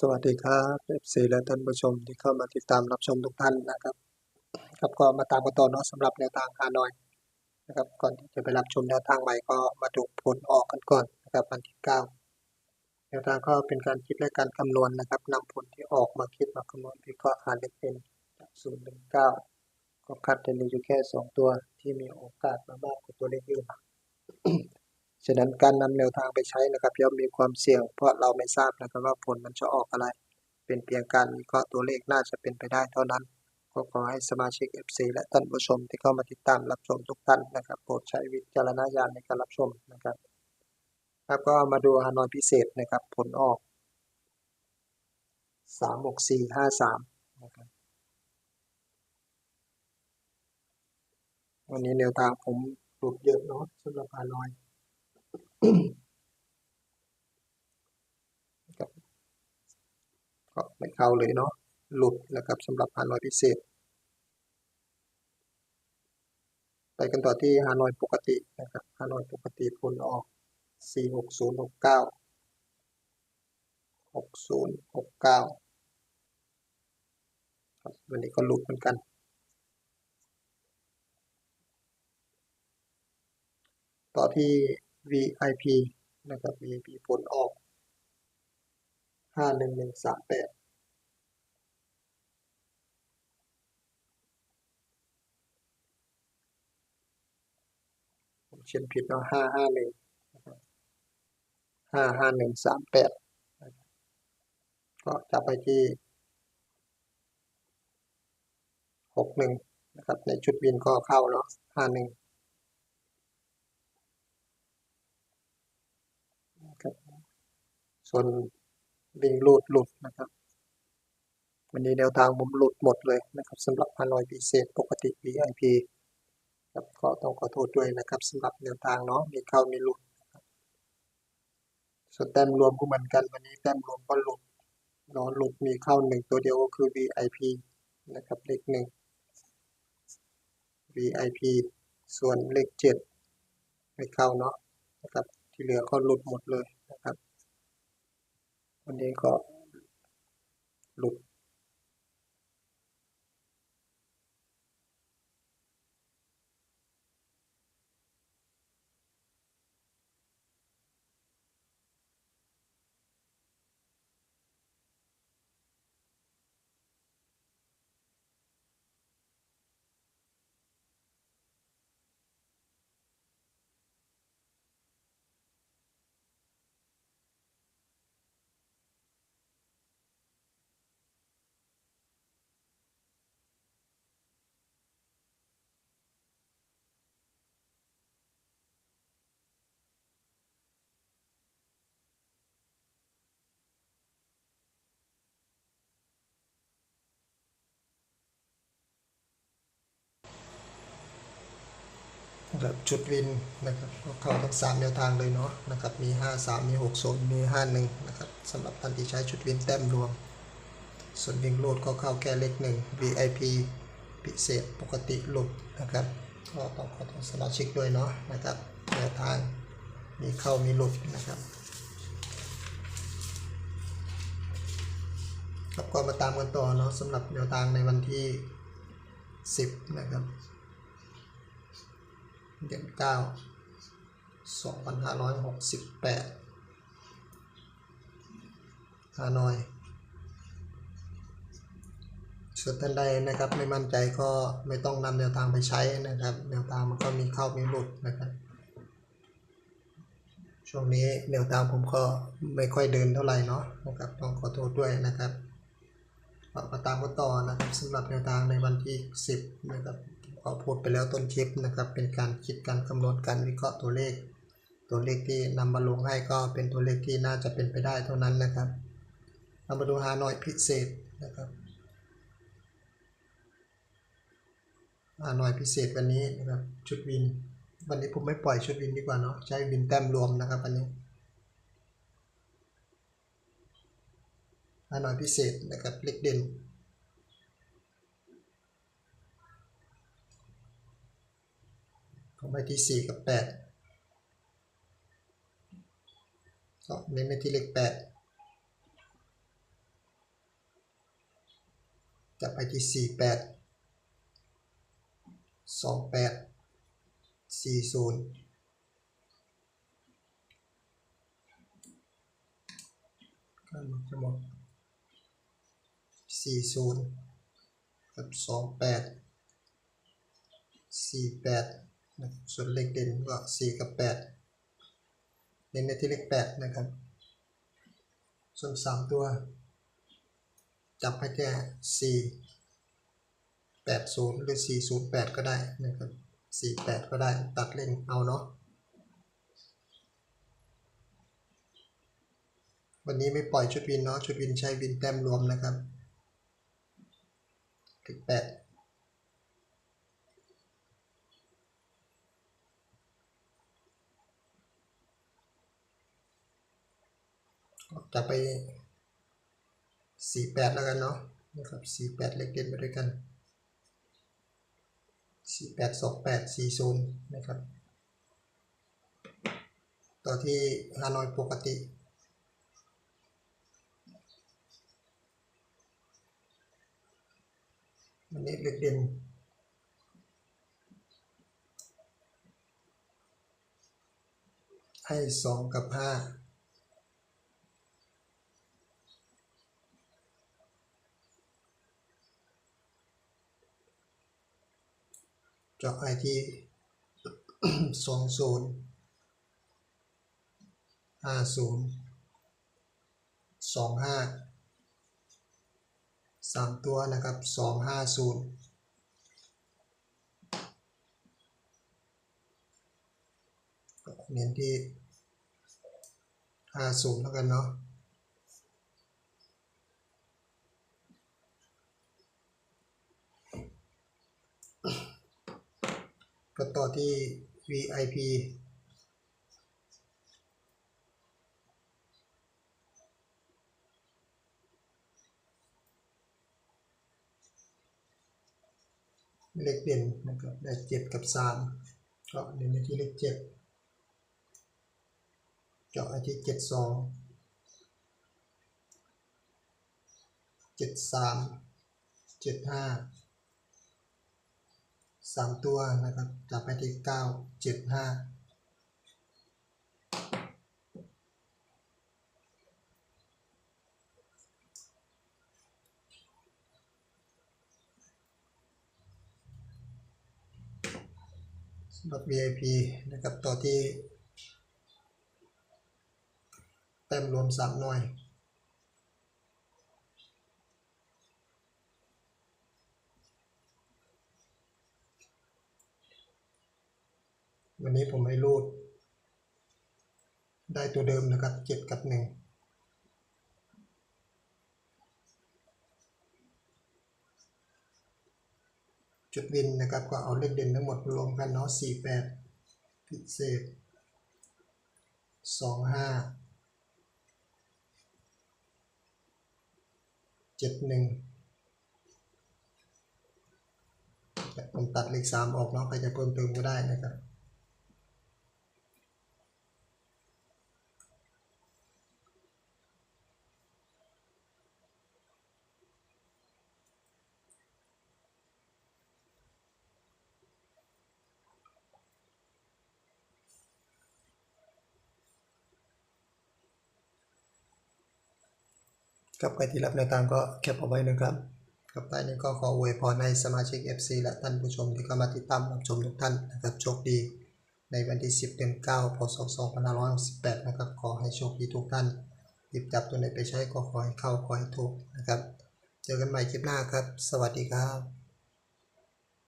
สวัสดีครับ FC และท่านผู้ชมที่เข้ามาติดตามรับชมทุกท่านนะครับครับก็มาตามกันต่อเนาะสำหรับแนวทางฮานอยนะครับ ก่อนที่จะไปรับชมแนวทางใหม่ก็มาดูผลออกกันก่อนนะครับวันที่9แนวทางก็เป็นการคิดและการคำนวณนะครับนำผลที่ออกมาคิดมาคำนวณวิเคราะห์หาได้เป็นจาก0ถึง9ก็คัดได้เหลืออยู่แค่2ตัวที่มีโอกาสมามากกว่าตัวเลขอื่น ฉะนั้นการนำแนวทางไปใช้นะครับย่อมมีความเสี่ยง เพราะเราไม่ทราบนะครับว่าผลมันจะออกอะไร เป็นเพียงการวิเคราะห์ตัวเลขน่าจะเป็นไปได้เท่านั้นก็ขอให้สมาชิก FC และท่านผู้ชมที่เข้ามาติดตามรับชมทุกท่านนะครับโปรดใช้วิจารณญาณในการรับชมนะครับครับก็มาดูฮานอยพิเศษนะครับผลออก 36453นะครับวันนี้แนวทางผมหลุดเยอะเนาะสำหรับฮานอย ก็ไม่เข้าเลยเนาะหลุดนะครับสำหรับฮานอยพิเศษ ไปกันต่อที่ฮานอยปกตินะครับฮานอยปกติผลออก 46069 6069ครับวันนี้ก็หลุดเหมือนกันต่อที่ VIP นะครับ VIP ผลออก 51138ผมเขียนผิดเนาะ551นะครับ55138นะครับก็จะไปที่61นะครับ ในชุดวินก็เข้าเนาะ51นะครั ส่วนวิ่งลูดหลุดนะครับ วันนี้แนวทางผมหลุดหมดเลยนะครับสำหรับฮานลอยพิเศษปกติ VIP ครับก็ต้องขอโทษด้วยนะครับสำหรับแนวทางเนาะมีเข้ามีหลุดส่วนแต้มรวมก็เหมือนกันวันนี้แต้มรวมก็หลุดเนาะหลุดมีเข้าหนึ่งตัวเดียวก็คือ VIP นะครับเลขหนึ่ง VIP ส่วนเลขเจ็ดไม่เข้าเนาะนะครับที่เหลือก็หลุดหมดเลย วันนี้ก็หลุด นะครับชุดวินนะครับก็เข้าทั้งสามแนวทางเลยเนาะนะครับมี 5 3 มี 6 0 มี 5 1 นะครับสำหรับท่านที่ใช้ชุดวินแต้มรวม ส่วนวิ่งโลดก็เข้าแค่เลขหนึ่ง VIP พิเศษปกติหลุดนะครับก็ต้องขอโทษสมาชิกด้วยเนาะนะครับแนวทางมีเข้ามีหลุดนะครับครับก็มาตามกันต่อเนาะสำหรับแนวทางในวันที่ 10 นะครับ เดือนเก้าสองพันห้าร้อยหกสิบแปดฮานอยส่วนท่านใดนะครับไม่มั่นใจก็ไม่ต้องนำแนวทางไปใช้นะครับแนวทางมันก็มีเข้ามีหลุดนะครับ ช่วงนี้แนวทางผมก็ไม่ค่อยเดินเท่าไหร่เนาะนะครับต้องขอโทษด้วยนะครับมาตามกันต่อนะครับสำหรับแนวทางในวันที่ 10 นะครับ ก็พูดไปแล้วต้นคลิปนะครับ เป็นการคิดการคำนวณการวิเคราะห์ตัวเลข ตัวเลขที่นำมาลงให้ก็เป็นตัวเลขที่น่าจะเป็นไปได้เท่านั้นนะครับเรามาดูฮานอยพิเศษนะครับฮานอยพิเศษวันนี้นะครับชุดวิน วันนี้ผมไม่ปล่อยชุดวินดีกว่าเนาะใช้วินแต้มรวมนะครับวันนี้ฮานอยพิเศษนะครับเลขเด่น ผมไปที่สี่กับแปดก็เน้นไปที่เลขแปดจะไปที่สี่แปดสองแปดสี่ศูนย์ก็จะหมดสี่ศูนย์กับสองแปดสี่แปด นะส่วนเลขเด่นก็สี่กับแปดเน้นในที่เลขแปดนะครับ ส่วนสามตัว จับให้แค่สี่แปดศูนย์หรือสี่ศูนย์แปดก็ได้นะครับสี่แปดก็ได้ตัดเล่นเอาเนาะวันนี้ไม่ปล่อยชุดวินเนาะชุดวินใช้วินแต้มรวมนะครับถึงแปด จะไป 48 แล้วกันเนาะนะครับ 48 เล็กเด่นไปด้วยกัน 48 28 40 นะครับ ต่อที่ฮานอยปกติวันนี้เล็กเด่นให้ 2 กับ 5 จาะไอที่สองศูนย์ห้าศูนย์สองห้าสามตัวนะครับสองห้าศูนย์เน้นที่ห้าศูนย์แล้วกันเนาะ ก็ต่อที่ VIP เลขเด่นนะครับได้เจ็ดกับสามก็เน้นไปที่เลขเจ็ดเจาะที่เจ็ดสองเจ็ดสามเจ็ดห้า สามตัวนะครับจับไปที่เก้าเจ็ดห้าสำหรับ VIP นะครับต่อที่เต็มรวมสามหน่วย วันนี้ผมให้รูด ได้ตัวเดิมนะครับเจ็ดกับหนึ่งจุดวินนะครับก็เอาเลขเด่นทั้งหมดรวมกันเนาะสี่แปดพิเศษสองห้าเจ็ดหนึ่งผมตัดเลขสามออกเนาะใครจะเพิ่มเติมก็ได้นะครับ กับใครที่รับแนวตามก็แคปเอาไว้นะครับกับท้ายนี้ก็ขออวยพรให้สมาชิก FC และท่านผู้ชมที่เข้ามาติดตามรับชมทุกท่านนะครับโชคดี ในวันที่ 10 เดือน 9 พศ 2568 นะครับ ขอให้โชคดีทุกท่าน หยิบจับตัวไหนไปใช้ก็ขอให้เข้าขอให้ถูกนะครับ เจอกันใหม่คลิปหน้าครับ สวัสดีครับ